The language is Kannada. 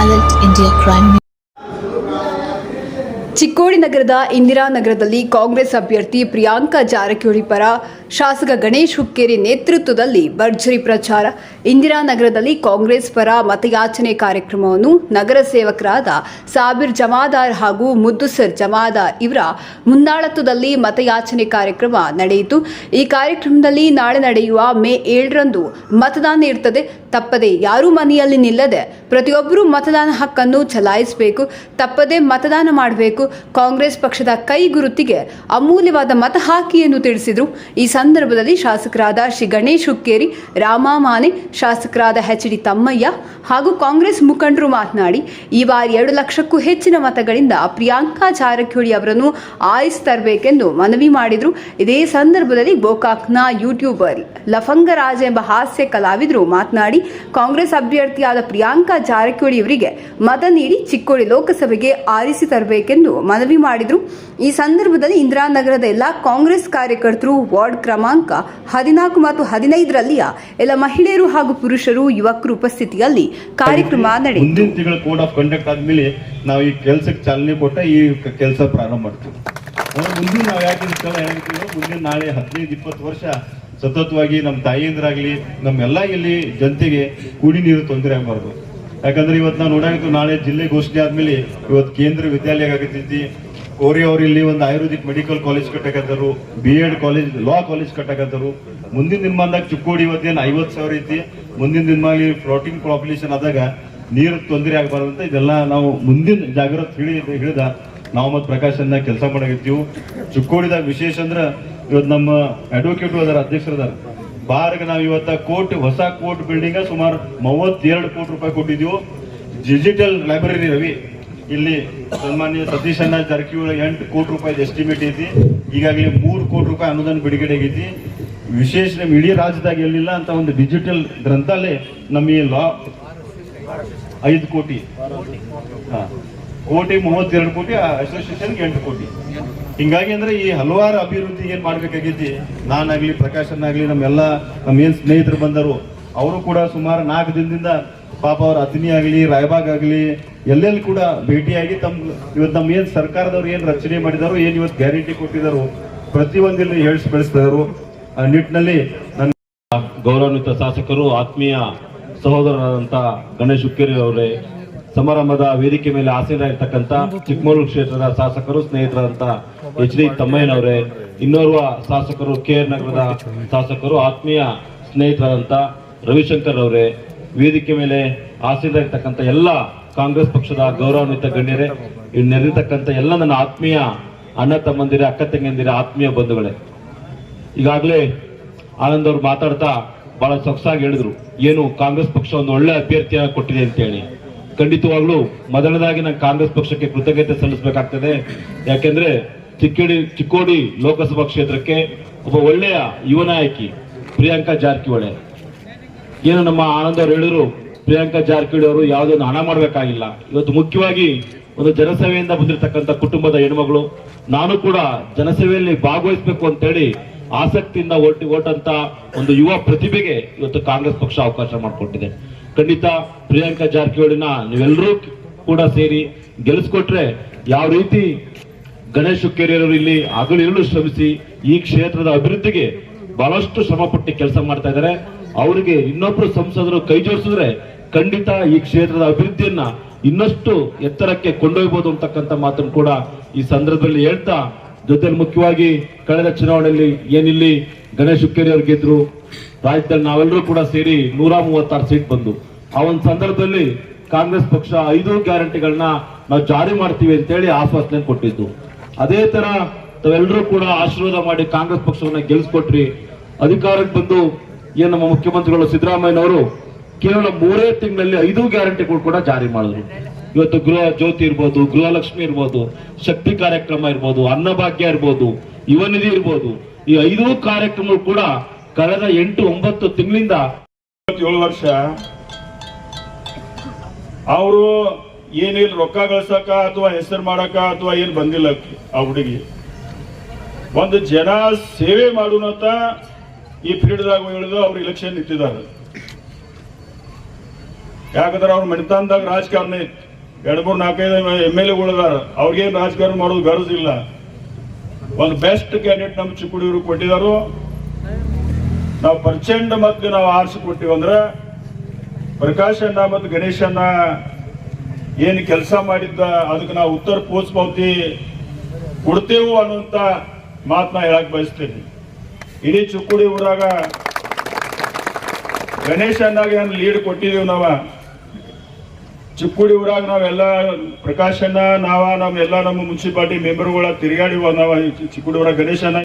ಅಲೆ ಇಂಡಿಯಾ ಕ್ರೈಮ್ ಚಿಕ್ಕೋಡಿ ನಗರದ ಇಂದಿರಾನಗರದಲ್ಲಿ ಕಾಂಗ್ರೆಸ್ ಅಭ್ಯರ್ಥಿ ಪ್ರಿಯಾಂಕಾ ಜಾರಕಿಹೊಳಿ ಪರ ಶಾಸಕ ಗಣೇಶ್ ಹುಕ್ಕೇರಿ ನೇತೃತ್ವದಲ್ಲಿ ಭರ್ಜರಿ ಪ್ರಚಾರ. ಇಂದಿರಾನಗರದಲ್ಲಿ ಕಾಂಗ್ರೆಸ್ ಪರ ಮತಯಾಚನೆ ಕಾರ್ಯಕ್ರಮವನ್ನು ನಗರ ಸೇವಕರಾದ ಸಾಬಿರ್ ಜಮಾದಾರ್ ಹಾಗೂ ಮುದ್ದುಸರ್ ಜಮಾದಾರ್ ಇವರ ಮುಂದಾಳತ್ವದಲ್ಲಿ ಮತಯಾಚನೆ ಕಾರ್ಯಕ್ರಮ ನಡೆಯಿತು. ಈ ಕಾರ್ಯಕ್ರಮದಲ್ಲಿ ನಾಳೆ ನಡೆಯುವ ಮೇ ಏಳರಂದು ಮತದಾನ ಇರ್ತದೆ ತಪ್ಪದೆ ಯಾರೂ ಮನೆಯಲ್ಲಿ ನಿಲ್ಲದೆ ಪ್ರತಿಯೊಬ್ಬರೂ ಮತದಾನ ಹಕ್ಕನ್ನು ಚಲಾಯಿಸಬೇಕು. ತಪ್ಪದೆ ಮತದಾನ ಮಾಡಬೇಕು. ಕಾಂಗ್ರೆಸ್ ಪಕ್ಷದ ಕೈ ಗುರುತಿಗೆ ಅಮೂಲ್ಯವಾದ ಮತ ಹಾಕಿ ಎಂದು ತಿಳಿಸಿದರು. ಈ ಸಂದರ್ಭದಲ್ಲಿ ಶಾಸಕರಾದ ಶ್ರೀ ಗಣೇಶ್ ಹುಕ್ಕೇರಿ ರಾಮಾಮಾನೆ ಶಾಸಕರಾದ ಎಚ್ ಡಿ ತಮ್ಮಯ್ಯ ಹಾಗೂ ಕಾಂಗ್ರೆಸ್ ಮುಖಂಡರು ಮಾತನಾಡಿ, ಈ ಬಾರಿ ಎರಡು ಲಕ್ಷಕ್ಕೂ ಹೆಚ್ಚಿನ ಮತಗಳಿಂದ ಪ್ರಿಯಾಂಕಾ ಜಾರಕಿಹೊಳಿ ಅವರನ್ನು ಆರಿಸಿ ತರಬೇಕೆಂದು ಮನವಿ ಮಾಡಿದರು. ಇದೇ ಸಂದರ್ಭದಲ್ಲಿ ಗೋಕಾಕ್ನ ಯೂಟ್ಯೂಬರ್ ಲಫಂಗರಾಜ ಎಂಬ ಹಾಸ್ಯ ಕಲಾವಿದರು ಮಾತನಾಡಿ, ಕಾಂಗ್ರೆಸ್ ಅಭ್ಯರ್ಥಿಯಾದ ಪ್ರಿಯಾಂಕಾ ಜಾರಕಿಹೊಳಿ ಅವರಿಗೆ ಮತ ನೀಡಿ ಚಿಕ್ಕೋಡಿ ಲೋಕಸಭೆಗೆ ಆರಿಸಿ ತರಬೇಕೆಂದು ಮನವಿ ಮಾಡಿದರು. ಈ ಸಂದರ್ಭದಲ್ಲಿ ಇಂದಿರಾನಗರದ ಎಲ್ಲ ಕಾಂಗ್ರೆಸ್ ಕಾರ್ಯಕರ್ತರು ವಾರ್ಡ್ ಕ್ರಮಾಂಕ ಹದಿನಾಲ್ಕು ಮತ್ತು ಹದಿನೈದರಲ್ಲಿಯ ಎಲ್ಲ ಮಹಿಳೆಯರು ಹಾಗೂ ಪುರುಷರು ಯುವಕರು ಉಪಸ್ಥಿತಿಯಲ್ಲಿ ಕಾರ್ಯಕ್ರಮ ನಡೆಯಿತು. ಮುಂದಿನ ತಿಂಗಳ ಕೋಡ್ ಆಫ್ ಕಂಡಕ್ಟ್ ಆದ್ಮೇಲೆ ನಾವು ಈ ಕೆಲಸಕ್ಕೆ ಚಾಲನೆ ಕೊಟ್ಟ ಈ ಕೆಲಸ ಪ್ರಾರಂಭ ಮಾಡ್ತೀವಿ. ಮುಂದಿನ ನಾವು ಯಾಕೆ ಮುಂದಿನ ನಾಳೆ ಹದಿನೈದು ಇಪ್ಪತ್ತು ವರ್ಷ ಸತತವಾಗಿ ನಮ್ಮ ತಾಯಿಯಂದ್ರಾಗ್ಲಿ ನಮ್ಮೆಲ್ಲ ಇಲ್ಲಿ ಜನತೆಗೆ ಕುಡಿ ನೀರು ತೊಂದರೆ ಆಗಬಾರ್ದು. ಯಾಕಂದ್ರೆ ಇವತ್ತು ನಾವು ನೋಡಾಗಿತ್ತು ನಾಳೆ ಜಿಲ್ಲೆ ಘೋಷಣೆ ಆದ್ಮೇಲೆ ಇವತ್ತು ಕೇಂದ್ರ ವಿದ್ಯಾಲಯ ಆಗತೈತಿ ಕೋರಿ ಅವರು ಇಲ್ಲಿ ಒಂದು ayurvedic medical college ಕಟ್ಟಕಂತರು B Ed college law college ಕಟ್ಟಕಂತರು, ಮುಂದಿನ ದಿನಮಾನದಾಗ ಚಿಕ್ಕೋಡಿ ಇವತ್ತೇನು ಐವತ್ತು ಸಾವಿರ ಐತಿ. ಮುಂದಿನ ದಿನಮಾಲಿ ಫ್ಲೋಟಿಂಗ್ ಪಾಪ್ಯುಲೇಷನ್ ಆದಾಗ ನೀರು ತೊಂದರೆ ಆಗಬಾರ್ದು ಅಂತ ಇದೆಲ್ಲ ನಾವು ಮುಂದಿನ ಜಾಗ್ರತೆ ಹಿಡಿ ಹಿಡಿದ ನಾವು ಮತ್ತು ಪ್ರಕಾಶನ್ನ ಕೆಲಸ ಮಾಡಾಕತ್ತೀವಿ. ಚಿಕ್ಕೋಡಿದಾಗ ವಿಶೇಷ ಅಂದ್ರೆ ಇವತ್ತು ನಮ್ಮ ಅಡ್ವೊಕೇಟು ಅದರ ಅಧ್ಯಕ್ಷರದಾರ. ಬಾರ್ಗೆ ನಾವು ಇವತ್ತ ಕೋರ್ಟ್ ಹೊಸ ಕೋರ್ಟ್ ಬಿಲ್ಡಿಂಗ್ ಸುಮಾರು ಮೂವತ್ತೆರಡು ಕೋಟಿ ರೂಪಾಯಿ ಕೊಟ್ಟಿದ್ದೀವಿ. Digital library Ravi. ಇಲ್ಲಿ ಸನ್ಮಾನ್ಯ ಸತೀಶ್ ಅಣ್ಣ ಜಾರಕಿಹೊಳಿ ಎಂಟು ಕೋಟಿ ರೂಪಾಯಿ ಎಸ್ಟಿಮೇಟ್ ಐತಿ. ಈಗಾಗಲೇ ಮೂರು ಕೋಟಿ ರೂಪಾಯಿ ಅನುದಾನ ಬಿಡುಗಡೆ ಆಗೈತಿ. ವಿಶೇಷ ನಮ್ಮ ಇಡೀ ರಾಜ್ಯದಾಗ ಎಲ್ಲಿಲ್ಲ ಅಂತ ಒಂದು ಡಿಜಿಟಲ್ ಗ್ರಂಥಾಲಯ ನಮ್ಮ ಈ ಲಾ ಐದು ಕೋಟಿ. ಹಾಂ. ಕೋಟಿ ಮೂವತ್ತೆರಡು ಕೋಟಿ ಅಸೋಸಿಯೇಷನ್ಗೆ ಎಂಟು ಕೋಟಿ. ಹಿಂಗಾಗಿ ಅಂದ್ರೆ ಈ ಹಲವಾರು ಅಭಿವೃದ್ಧಿ ಏನ್ ಮಾಡ್ಬೇಕಾಗೈತಿ, ನಾನಾಗ್ಲಿ ಪ್ರಕಾಶನಾಗ್ಲಿ ನಮ್ಮೆಲ್ಲ ನಮ್ಮ ಏನ್ ಸ್ನೇಹಿತರು ಬಂದರು, ಅವರು ಕೂಡ ಸುಮಾರು ನಾಲ್ಕು ದಿನದಿಂದ ಪಾಪ ಅವ್ರ ಅತಿನಿ ಆಗ್ಲಿ, ರಾಯಬಾಗ್ ಆಗ್ಲಿ, ಎಲ್ಲೆಲ್ಲಿ ಕೂಡ ಭೇಟಿಯಾಗಿ ತಮ್ಮ ಇವತ್ತು ನಮ್ಮ ಏನ್ ಸರ್ಕಾರದವ್ರು ಏನ್ ರಚನೆ ಮಾಡಿದಾರೋ, ಏನ್ ಇವತ್ತು ಗ್ಯಾರಂಟಿ ಕೊಟ್ಟಿದಾರೋ ಪ್ರತಿಯೊಂದಿಲ್ಲಿ ಹೇಳಿಸಿ ಬೆಳೆಸಿದಾರು ಆ ನಿಟ್ಟಿನಲ್ಲಿ ನನ್ನ ಗೌರವಾನ್ವಿತ ಶಾಸಕರು, ಆತ್ಮೀಯ ಸಹೋದರರಾದಂಥ ಗಣೇಶ್ ಹುಕ್ಕೇರಿ ಅವರೇ, ಸಮಾರಂಭದ ವೇದಿಕೆ ಮೇಲೆ ಆಸೀನರಾಗಿರ್ತಕ್ಕಂಥ ಚಿಕ್ಕಮಗಳೂರು ಕ್ಷೇತ್ರದ ಶಾಸಕರು ಸ್ನೇಹಿತರಾದಂಥ ಎಚ್ ಡಿ ತಮ್ಮಯ್ಯನವರೇ, ಇನ್ನೋರ್ವ ಶಾಸಕರು ಕೆ ಆರ್ ನಗರದ ಶಾಸಕರು, ಆತ್ಮೀಯ ಸ್ನೇಹಿತರಾದಂಥ ರವಿಶಂಕರ್ ಅವರೇ ವೇದಿಕೆ ಮೇಲೆ ಆಸೀನರಾಗಿರ್ತಕ್ಕಂಥ ಎಲ್ಲ ಕಾಂಗ್ರೆಸ್ ಪಕ್ಷದ ಗೌರವಾನ್ವಿತ ಗಣ್ಯರೇ ನೆರೆದಿರ್ತಕ್ಕಂಥ ಎಲ್ಲ ನನ್ನ ಆತ್ಮೀಯ ಅಣ್ಣ ತಮ್ಮಂದಿರ, ಅಕ್ಕ ತಂಗಿಯಂದಿರ, ಆತ್ಮೀಯ ಬಂಧುಗಳೇ. ಈಗಾಗಲೇ ಆನಂದ್ ಅವರು ಮಾತಾಡ್ತಾ ಬಹಳ ಸೊಗಸಾಗಿ ಹೇಳಿದ್ರು, ಏನು ಕಾಂಗ್ರೆಸ್ ಪಕ್ಷ ಒಂದು ಒಳ್ಳೆ ಅಭ್ಯರ್ಥಿಯಾಗಿ ಕೊಟ್ಟಿದೆ ಅಂತ ಹೇಳಿ ಖಂಡಿತವಾಗ್ಲೂ ಮೊದಲನೇದಾಗಿ ನಾನು ಕಾಂಗ್ರೆಸ್ ಪಕ್ಷಕ್ಕೆ ಕೃತಜ್ಞತೆ ಸಲ್ಲಿಸಬೇಕಾಗ್ತದೆ. ಯಾಕೆಂದ್ರೆ ಚಿಕ್ಕೋಡಿ ಚಿಕ್ಕೋಡಿ ಲೋಕಸಭಾ ಕ್ಷೇತ್ರಕ್ಕೆ ಒಬ್ಬ ಒಳ್ಳೆಯ ಯುವ ನಾಯಕಿ, ಪ್ರಿಯಾಂಕಾ ಜಾರಕಿಹೊಳಿ. ಏನು ನಮ್ಮ ಆನಂದ್ ಅವರು ಹೇಳಿದ್ರು, ಪ್ರಿಯಾಂಕಾ ಜಾರಕಿಹೊಳಿ ಅವರು ಯಾವುದೊಂದು ಹಣ ಮಾಡಬೇಕಾಗಿಲ್ಲ. ಇವತ್ತು ಮುಖ್ಯವಾಗಿ ಒಂದು ಜನಸೇವೆಯಿಂದ ಬಂದಿರತಕ್ಕಂಥ ಕುಟುಂಬದ ಹೆಣ್ಮಗಳು, ನಾನು ಕೂಡ ಜನಸೇವೆಯಲ್ಲಿ ಭಾಗವಹಿಸಬೇಕು ಅಂತೇಳಿ ಆಸಕ್ತಿಯಿಂದ ಓಟಿ, ಓಟಂತ ಒಂದು ಯುವ ಪ್ರತಿಭೆಗೆ ಇವತ್ತು ಕಾಂಗ್ರೆಸ್ ಪಕ್ಷ ಅವಕಾಶ ಮಾಡಿಕೊಟ್ಟಿದೆ. ಖಂಡಿತ ಪ್ರಿಯಾಂಕಾ ಜಾರಕಿಹೊಳಿನ ನೀವೆಲ್ಲರೂ ಕೂಡ ಸೇರಿ ಗೆಲ್ಲಿಸ್ಕೊಟ್ರೆ ಯಾವ ರೀತಿ ಗಣೇಶ್ ಹುಕ್ಕೇರಿಯವರು ಇಲ್ಲಿ ಹಗಲಿರಲು ಶ್ರಮಿಸಿ ಈ ಕ್ಷೇತ್ರದ ಅಭಿವೃದ್ಧಿಗೆ ಬಹಳಷ್ಟು ಶ್ರಮಪಟ್ಟು ಕೆಲಸ ಮಾಡ್ತಾ ಇದ್ದಾರೆ. ಅವರಿಗೆ ಇನ್ನೊಬ್ರು ಸಂಸದರು ಕೈ ಜೋಡಿಸಿದ್ರೆ ಖಂಡಿತ ಈ ಕ್ಷೇತ್ರದ ಅಭಿವೃದ್ಧಿಯನ್ನ ಇನ್ನಷ್ಟು ಎತ್ತರಕ್ಕೆ ಕೊಂಡೊಯ್ಬೋದು ಅಂತಕ್ಕಂಥ ಮಾತನ್ನು ಕೂಡ ಈ ಸಂದರ್ಭದಲ್ಲಿ ಹೇಳ್ತಾ ಜೊತೆಲಿ ಮುಖ್ಯವಾಗಿ ಕಳೆದ ಚುನಾವಣೆಯಲ್ಲಿ ಏನಿಲ್ಲಿ ಗಣೇಶ್ ಹುಕ್ಕೇರಿ ಅವರು ಗೆದ್ರು, ರಾಜ್ಯದಲ್ಲಿ ನಾವೆಲ್ಲರೂ ಕೂಡ ಸೇರಿ ನೂರ ಮೂವತ್ತಾರು ಸೀಟ್ ಬಂದು, ಆ ಒಂದು ಸಂದರ್ಭದಲ್ಲಿ ಕಾಂಗ್ರೆಸ್ ಪಕ್ಷ ಐದು ಗ್ಯಾರಂಟಿಗಳನ್ನ ನಾವು ಜಾರಿ ಮಾಡ್ತೀವಿ ಅಂತೇಳಿ ಆಶ್ವಾಸನೆ ಕೊಟ್ಟಿದ್ದು. ಅದೇ ತರ ತಾವೆಲ್ಲರೂ ಕೂಡ ಆಶೀರ್ವಾದ ಮಾಡಿ ಕಾಂಗ್ರೆಸ್ ಪಕ್ಷವನ್ನ ಗೆಲ್ಸ್ಕೊಟ್ರಿ, ಅಧಿಕಾರಕ್ಕೆ ಬಂದು ಏನ್ ನಮ್ಮ ಮುಖ್ಯಮಂತ್ರಿಗಳು ಸಿದ್ದರಾಮಯ್ಯನವರು ಕೇವಲ ಮೂರೇ ತಿಂಗಳಲ್ಲಿ ಐದು ಗ್ಯಾರಂಟಿಗಳು ಕೂಡ ಜಾರಿ ಮಾಡಿದ್ರು ಇವತ್ತು ಗೃಹ ಜ್ಯೋತಿ ಇರ್ಬೋದು, ಗೃಹಲಕ್ಷ್ಮಿ ಇರ್ಬೋದು, ಶಕ್ತಿ ಕಾರ್ಯಕ್ರಮ ಇರ್ಬೋದು, ಅನ್ನಭಾಗ್ಯ ಇರ್ಬೋದು, ಯುವ ನಿಧಿ ಇರ್ಬೋದು, ಈ ಐದು ಕಾರ್ಯಕ್ರಮಗಳು ಕೂಡ ಕಳೆದ ಎಂಟು ಒಂಬತ್ತು ತಿಂಗಳಿಂದ ಏಳು ವರ್ಷ ಅವರು ಏನಿಲ್ಲ ರೊಕ್ಕ ಗಳಿಸಕ ಅಥವಾ ಹೆಸರು ಮಾಡಕ ಅಥವಾ ಏನ್ ಬಂದಿಲ್ಲ ಆ ಹುಡುಗಿ. ಒಂದು ಜನ ಸೇವೆ ಮಾಡೋಣಂತ ಈ ಪೀರಿಯಡ್ದಾಗ ಹೇಳಿದ್ರು ಅವ್ರು ಇಲೆಕ್ಷನ್ ನಿಂತಿದ್ದಾರೆ. ಯಾಕಂದ್ರೆ ಅವ್ರ ಮಣಿತಾನದಾಗ ರಾಜಕಾರಣ ಐತಿ ಎರಡು, ಮೂರು, ನಾಲ್ಕೈದು ಎಂ ಎಲ್ ಎಗಳಿದಾರ ಅವ್ರಿಗೇನು ರಾಜಕಾರಣ ಮಾಡೋದು ಗರಜ್ ಇಲ್ಲ. ಒಂದು ಬೆಸ್ಟ್ ಕ್ಯಾಂಡಿಡೇಟ್ ನಮ್ಮ ಚಿಕ್ಕುಡಿಯವರು ಕೊಟ್ಟಿದ್ದಾರೆ ನಾವು ಪ್ರಚಂಡ ಮತ್ತೆ ನಾವು ಆರಿಸಿ ಕೊಟ್ಟಿವಿ ಅಂದ್ರೆ ಪ್ರಕಾಶ್ ಅಣ್ಣ ಮತ್ತು ಗಣೇಶ್ ಅಣ್ಣ ಏನು ಕೆಲಸ ಮಾಡಿದ್ದ ಅದಕ್ಕೆ ನಾವು ಉತ್ತರ ಪೋಸ್ಟ್ ಪಾವತಿ ಕೊಡ್ತೇವು ಮಾತು ಮಾತನ್ನ ಹೇಳಕ್ ಬಯಸ್ತೇನೆ. ಇಡೀ ಚಿಕ್ಕುಡಿ ಊರಾಗ ಗಣೇಶ ಅಂದಾಗ ಲೀಡ್ ಕೊಟ್ಟಿದ್ದೀವಿ ನಾವ? ಚಿಕ್ಕುಡಿ ಊರಾಗ ನಾವೆಲ್ಲ ಪ್ರಕಾಶ್ ಅಣ್ಣ ನಾವ ನಮ್ಮೆಲ್ಲ ನಮ್ಮ ಮುನ್ಸಿಪಾಲಿಟಿ ಮೆಂಬರ್ಗಳ ತಿರುಗಾಡಿವ ನಾವ ಚಿಕ್ಕುಡಿ ಊರಾಗ ಗಣೇಶ್ ಅಣ್ಣ